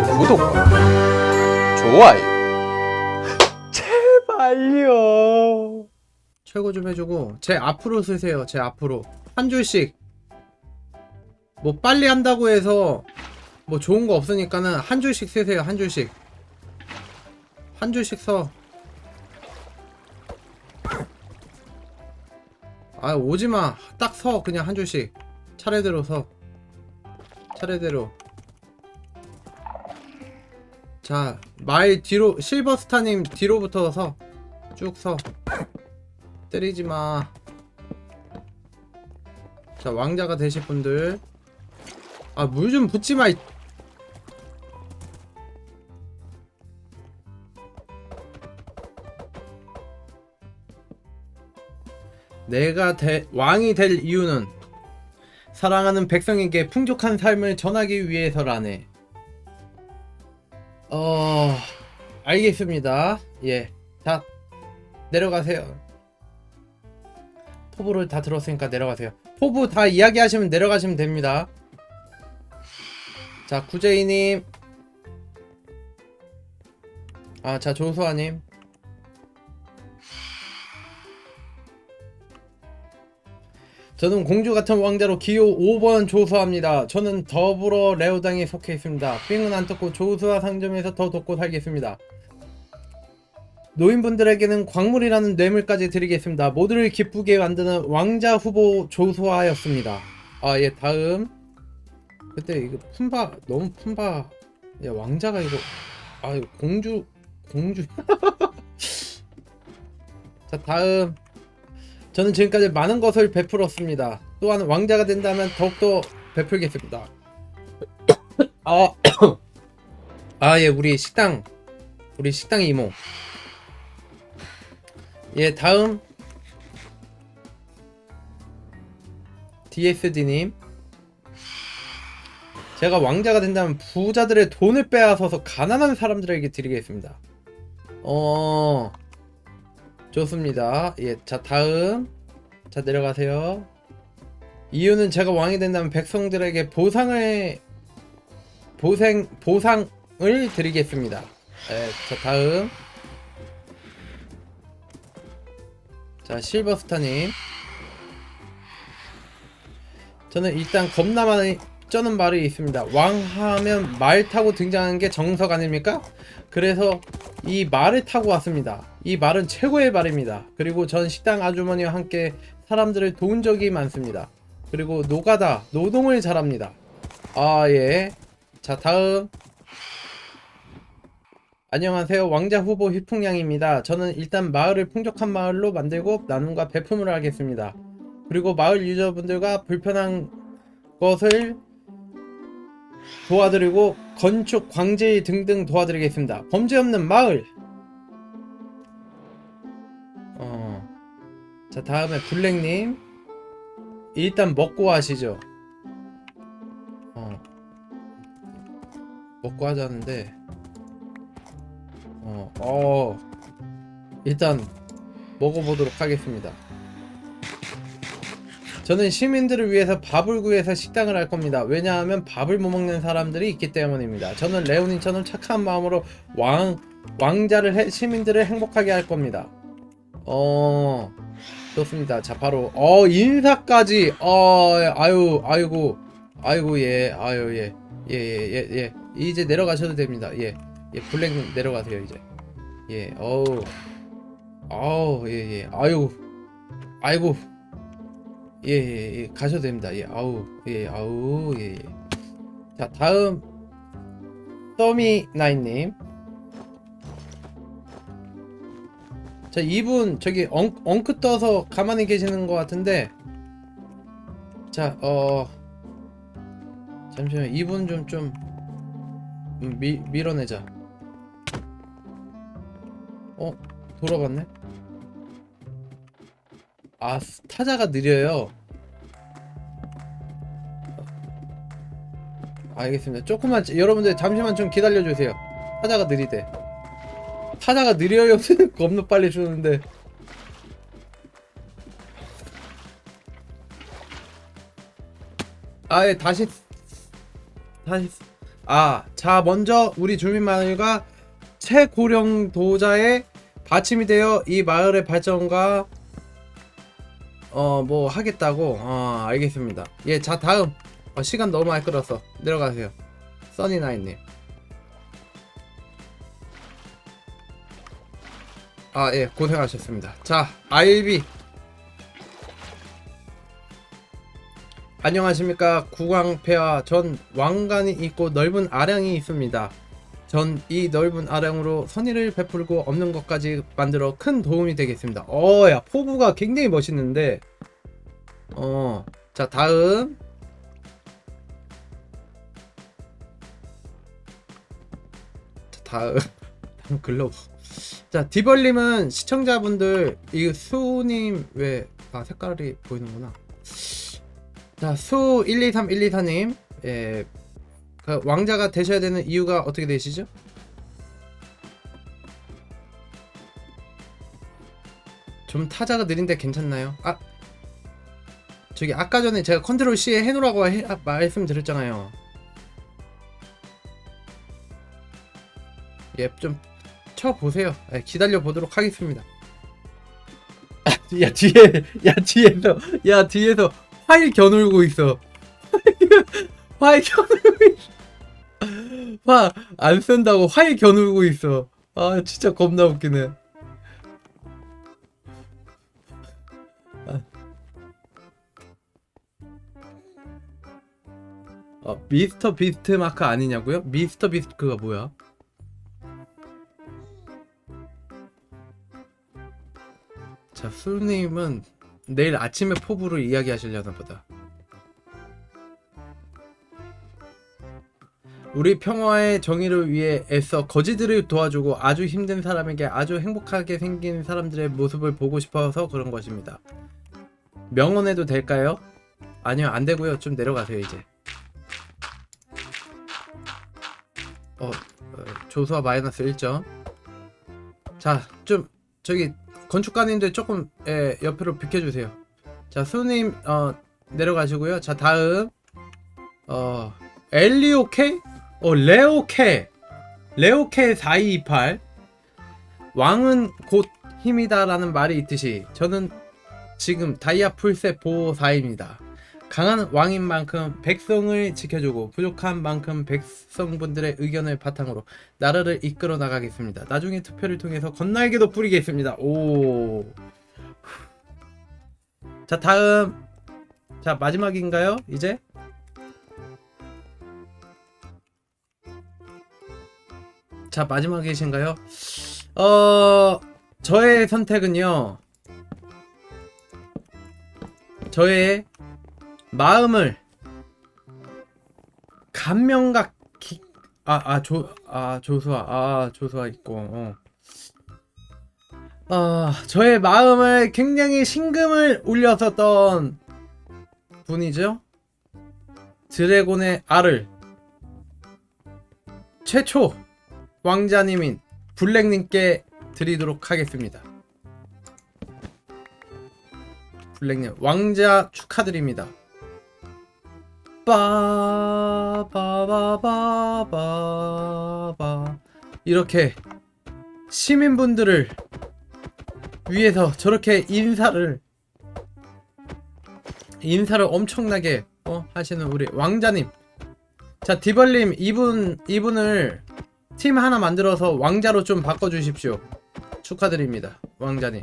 구독과 좋아요. 제발요. 최고 좀 해주고 제 앞으로 쓰세요 제 앞으로. 한 줄씩. 뭐 빨리 한다고 해서 뭐 좋은 거 없으니까는 한 줄씩 쓰세요 한 줄씩. 한 줄씩 서아 오지마. 딱 서. 그냥 한 줄씩. 차례대로 서. 차례대로 자 말 뒤로 실버스타님 뒤로부터 서 쭉 서 때리지 마. 자, 왕자가 되실 분들. 아, 물 좀 붓지 마. 이- 내가 대, 왕이 될 이유는 사랑하는 백성에게 풍족한 삶을 전하기 위해서라네. 어, 알겠습니다. 예. 자, 내려가세요. 포부를 다 들었으니까 내려가세요. 포부 다 이야기하시면 내려가시면 됩니다. 자, 구제이님. 아, 자, 조수아님. 저는 공주 같은 왕자로 기호 5번 조수합니다. 저는 더불어 레오당에 속해 있습니다. 삥은 안 뜯고 조수아 상점에서 더 돕고 살겠습니다. 노인분들에게는 광물이라는 뇌물까지 드리겠습니다. 모두를 기쁘게 만드는 왕자 후보 조수아였습니다. 아, 예, 다음. 그때 이거 품바, 너무 품바. 야, 왕자가 이거. 아, 이거 공주, 공주. 자, 다음. 저는 지금까지 많은 것을 베풀었습니다. 또한 왕자가 된다면 더욱더 베풀겠습니다. 아, 아, 예, 우리 식당. 우리 식당 이모. 예, 다음 DSD님 제가 왕자가 된다면 부자들의 돈을 빼앗아서 가난한 사람들에게 드리겠습니다. 어, 좋습니다. 예, 자 다음 자 내려가세요. 이유는 제가 왕이 된다면 백성들에게 보상을 보생 보상을 드리겠습니다. 예, 자 다음 자 실버스타님 저는 일단 겁나 많이 쩌는 말이 있습니다 왕 하면 말 타고 등장하는 게 정석 아닙니까? 그래서 이 말을 타고 왔습니다 이 말은 최고의 말입니다 그리고 전 식당 아주머니와 함께 사람들을 도운 적이 많습니다 그리고 노가다 노동을 잘합니다 아 예 자 다음 안녕하세요. 왕자 후보 휘풍양입니다. 저는 일단 마을을 풍족한 마을로 만들고 나눔과 배품을 하겠습니다. 그리고 마을 유저분들과 불편한 것을 도와드리고 건축, 광질 등등 도와드리겠습니다. 범죄 없는 마을. 어. 자, 다음에 블랙님. 일단 먹고 하시죠. 어. 먹고 하자는데. 어, 어, 일단 먹어보도록 하겠습니다. 저는 시민들을 위해서 밥을 구해서 식당을 할 겁니다. 왜냐하면 밥을 못 먹는 사람들이 있기 때문입니다. 저는 레오닌처럼 착한 마음으로 왕 왕자를 해 시민들을 행복하게 할 겁니다. 어, 좋습니다. 자, 바로 어 인사까지 어 아유 아이고 아이고 예 아유 예 예 예 예 예, 이제 내려가셔도 됩니다. 예. 예, 블랙 내려가세요 이제. 예, 어우, 아우, 예, 예, 아유, 아이고, 예, 예, 예, 가셔도 됩니다. 예, 아우, 예, 아우, 예, 예. 자, 다음 서미 나인님. 자, 이분 저기 엉, 엉크 떠서 가만히 계시는 것 같은데, 자, 어, 잠시만 이분 좀 좀. 음, 미, 밀어내자. 어? 돌아갔네? 아, 타자가 느려요. 알겠습니다. 조금만, 여러분들 잠시만 좀 기다려주세요. 타자가 느리대. 타자가 느려요. 겁나 빨리 주는데. 아예 다시, 다시, 아, 자 먼저 우리 주민 마을과 최고령 도자의 받침이 되어 이 마을의 발전과 어 뭐 하겠다고? 어 알겠습니다. 예 자 다음. 어, 시간 너무 많이 끌었어 내려가세요. 써니나인님. 아 예 고생하셨습니다. 자 알비. 안녕하십니까. 국왕폐하. 전 왕관이 있고 넓은 아량이 있습니다 전 이 넓은 아량으로 선의를 베풀고 없는 것까지 만들어 큰 도움이 되겠습니다. 어 야 포부가 굉장히 멋있는데. 어 자 다음. 자, 다음. 다음 글로브. 자 디벌님은 시청자분들 이 수님 왜 아 색깔이 보이는구나. 자, 수 123, 124님, 예, 그 왕자가 되셔야 되는 이유가 어떻게 되시죠? 좀 타자가 느린데 괜찮나요? 아, 저기 아까 전에 제가 컨트롤 C에 해놓으라고 해, 아, 말씀드렸잖아요. 예, 좀 쳐보세요. 예, 기다려 보도록 하겠습니다. 야 뒤에, 야 뒤에서, 야 뒤에서 화일 겨누고 있어. 화일 겨누고 있어. 화안 쓴다고 화일 겨누고 있어. 아 진짜 겁나 웃기네. 아. 어, 미스터 비스트 마크 아니냐고요? 미스터 비스트가 뭐야? 자, 수님은 내일 아침에 포부를 이야기하시려나 보다. 우리 평화의 정의를 위해 애써 거지들을 도와주고 아주 힘든 사람에게 아주 행복하게 생긴 사람들의 모습을 보고 싶어서 그런 것입니다. 명언해도 될까요? 아니요, 안 되고요. 좀 내려가세요, 이제. 어, 어 조수와 마이너스 1점. 자, 좀 저기 건축가님들 조금 예, 옆으로 비켜주세요. 자, 수님 어 내려가시고요. 자, 다음 어 엘리오 케, 어 레오케, 레오케 4228 왕은 곧 힘이다라는 말이 있듯이 저는 지금 다이아 풀셋 보호사입니다. 강한 왕인 만큼 백성을 지켜주고 부족한 만큼 백성분들의 의견을 바탕으로 나라를 이끌어 나가겠습니다. 나중에 투표를 통해서 건날개도 뿌리겠습니다. 오. 자 다음 자 마지막인가요? 이제 자 마지막이신가요? 어 저의 선택은요. 저의 마음을 감명각 아아조아 조수아 아 조수아 있고 어. 아 저의 마음을 굉장히 심금을 울렸었던 분이죠 드래곤의 알을 최초 왕자님인 블랙님께 드리도록 하겠습니다. 블랙님 왕자 축하드립니다. 빠바바바바바. 이렇게 시민분들을 위해서 저렇게 인사를 인사를 엄청나게 어, 하시는 우리 왕자님. 자 디벌님 이분 이분을 팀 하나 만들어서 왕자로 좀 바꿔주십시오 축하드립니다 왕자님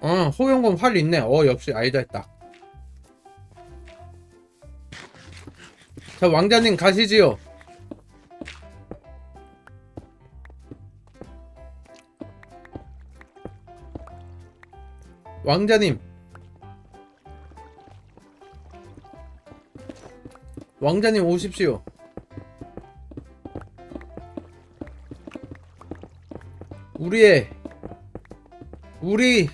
어, 호영공 활 있네. 어, 역시 아이다 했다. 자, 왕자님 가시지요. 왕자님. 왕자님 오십시오. 우리의 우리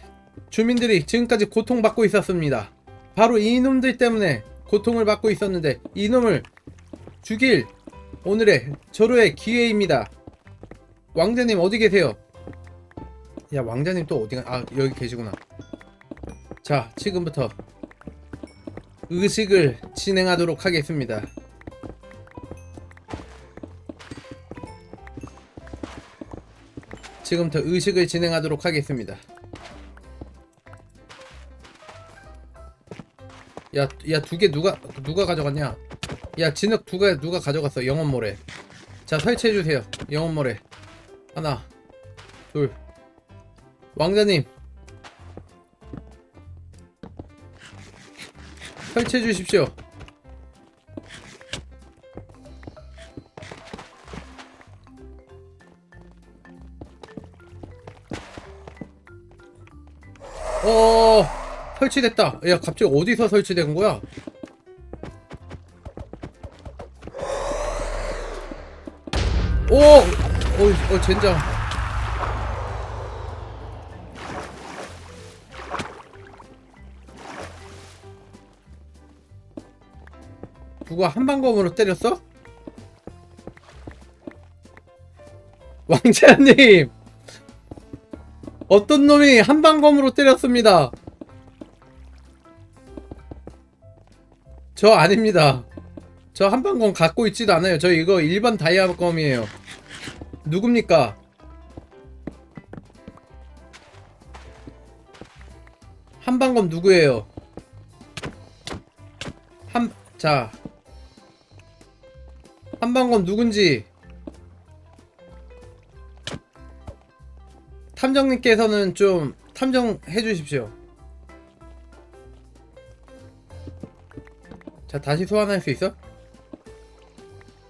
주민들이 지금까지 고통받고 있었습니다. 바로 이놈들 때문에 고통을 받고 있었는데 이놈을 죽일 오늘의 절호의 기회입니다. 왕자님 어디 계세요? 야 왕자님 또 어디가? 아 여기 계시구나. 자 지금부터 의식을 진행하도록 하겠습니다. 지금부터 의식을 진행하도록 하겠습니다. 야, 야, 두 개 누가 누가 가져갔냐? 야, 진흙 두 개 누가 가져갔어? 영원 모래. 자, 설치해 주세요. 영원 모래. 하나, 둘. 왕자님. 설치해 주십시오. 어, 설치됐다. 야, 갑자기 어디서 설치된 거야? 오! 어, 어, 젠장. 누가 한방검으로 때렸어? 왕자님! 어떤 놈이 한방검으로 때렸습니다. 저 아닙니다. 저 한방검 갖고 있지도 않아요. 저 이거 일반 다이아검이에요. 누굽니까? 한방검 누구예요? 한, 자. 한방검 누군지. 탐정님께서는 좀 탐정해 주십시오. 자, 다시 소환할 수 있어?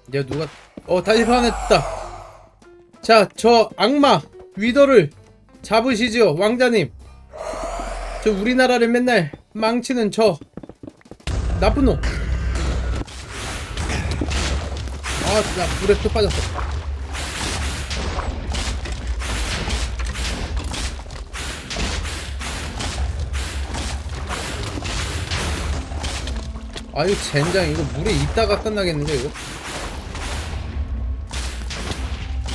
내가 누가 어, 다시 소환했다. 자, 저 악마 위더를 잡으시지요, 왕자님. 저 우리나라를 맨날 망치는 저 나쁜 놈. 아, 나 물에 또 빠졌어. 아유 젠장. 이거 물에 있다가 끝나겠는데 이거?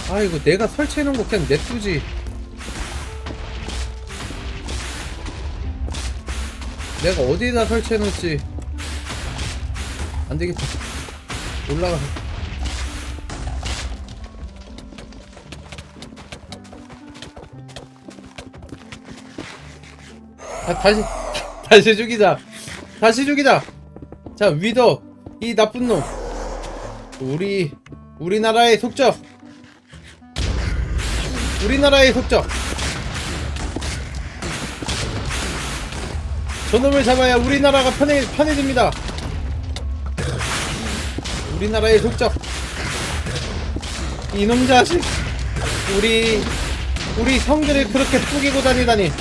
아 이거 내가 설치해놓은 거 그냥 냅두지. 내가 어디다 설치해놓을지. 안 되겠다. 올라가서 다시 다시 죽이자. 다시 죽이자. 자 위더 이 나쁜 놈. 우리 우리나라의 속적. 우리나라의 속적. 저놈을 잡아야 우리나라가 편해, 편해집니다. 우리나라의 속적. 이놈 자식 우리 우리 성들을 그렇게 뿌기고 다니다니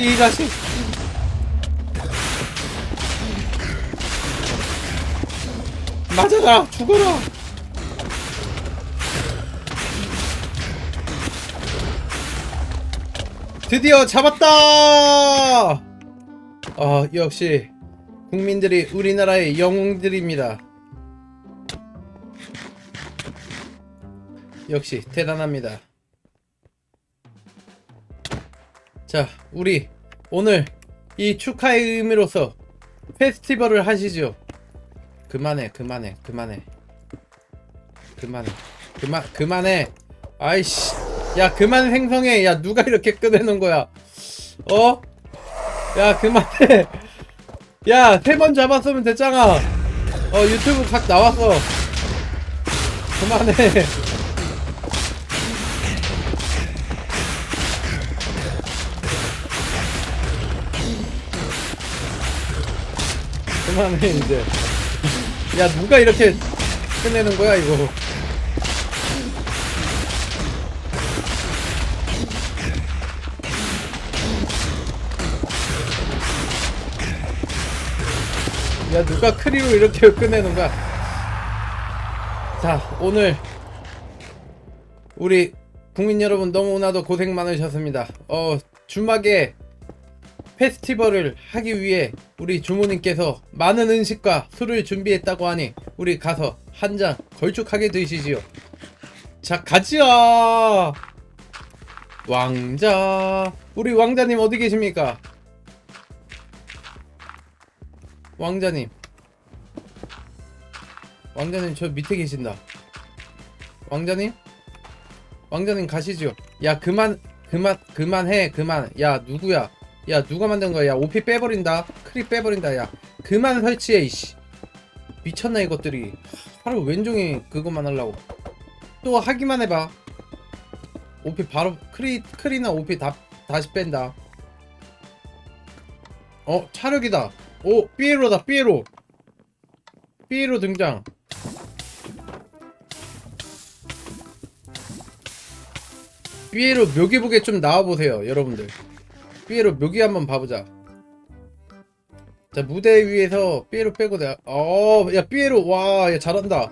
이 자식 맞아라 죽어라. 드디어 잡았다! 아 역시 국민들이 우리나라의 영웅들입니다. 역시 대단합니다 자 우리 오늘 이 축하의 의미로서 페스티벌을 하시죠. 그만해 그만해 그만해. 그만해. 그만 그만해. 아이씨. 야 그만 생성해. 야 누가 이렇게 꺼내는 거야? 어? 야 그만해. 야 세 번 잡았으면 됐잖아. 어 유튜브 각 나왔어. 그만해 그만해 이제 야 누가 이렇게 끝내는 거야 이거? 야 누가 크리로 이렇게 끝내는 거야? 자 오늘 우리 국민 여러분 너무나도 고생 많으셨습니다. 어 주막에 페스티벌을 하기 위해 우리 주모님께서 많은 음식과 술을 준비했다고 하니 우리 가서 한 잔 걸쭉하게 드시지요. 자 가자 왕자 우리 왕자님 어디 계십니까? 왕자님. 왕자님 저 밑에 계신다. 왕자님? 왕자님 가시죠 야 그만 그만 그만해 그만. 야 누구야 야 누가 만든 거야? 야 오피 빼버린다. 크립 빼버린다 야. 그만 설치해 이씨. 미쳤나 이것들이. 하루 왼종일 그것만 하려고. 또 하기만 해봐. 오피 바로 크리 크리나 오피 다 다시 뺀다. 어 차력이다. 오 삐에로다 삐에로. 삐에로 등장. 삐에로 묘기보게 좀 나와보세요 여러분들 삐에로 묘기 한번 봐보자 자 무대 위에서 삐에로 빼고 내가 어야 삐에로 와야 잘한다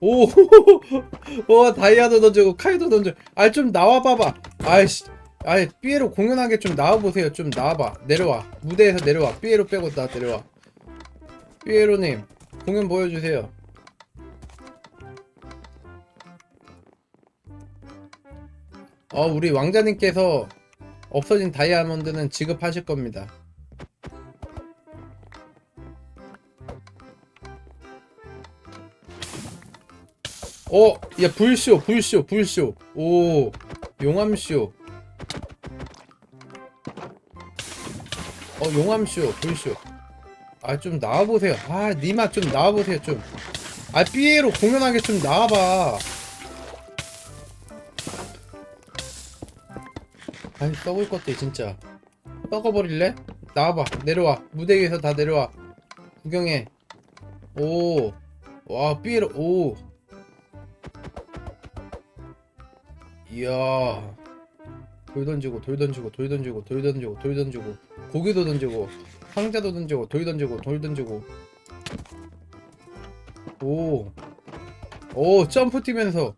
오, 오 다이아도 던지고 카이도 던져. 아 좀 나와 봐봐. 아이씨, 아이 삐에로 공연하게 좀 나와 보세요. 좀 나와봐. 내려와. 무대에서 내려와. 삐에로 빼고 나 내려와. 삐에로님 공연 보여주세요. 어 우리 왕자님께서 없어진 다이아몬드는 지급하실 겁니다. 어, 야 불쇼, 불쇼, 불쇼. 오, 용암쇼. 어, 용암쇼, 불쇼. 아, 좀 나와보세요. 아, 니마 좀 나와보세요, 좀. 아, 삐에로 공연하게 좀 나와봐. 아이, 썩을 것들, 진짜. 썩어버릴래? 나와봐, 내려와. 무대 위에서 다 내려와. 구경해. 오, 와, 삐에로, 오. 이야 돌 던지고 돌 던지고 돌 던지고 돌 던지고 돌 던지고 고기도 던지고 상자도 던지고 돌 던지고 돌 던지고 오오 점프 뛰면서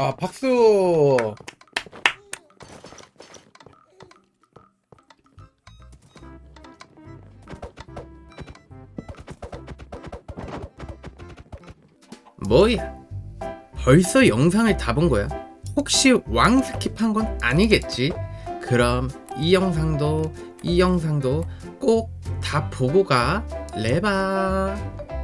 아 박수 뭐야? 벌써 영상을 다 본 거야? 혹시 왕 스킵한 건 아니겠지? 그럼 이 영상도 이 영상도 꼭 다 보고 가. 레바.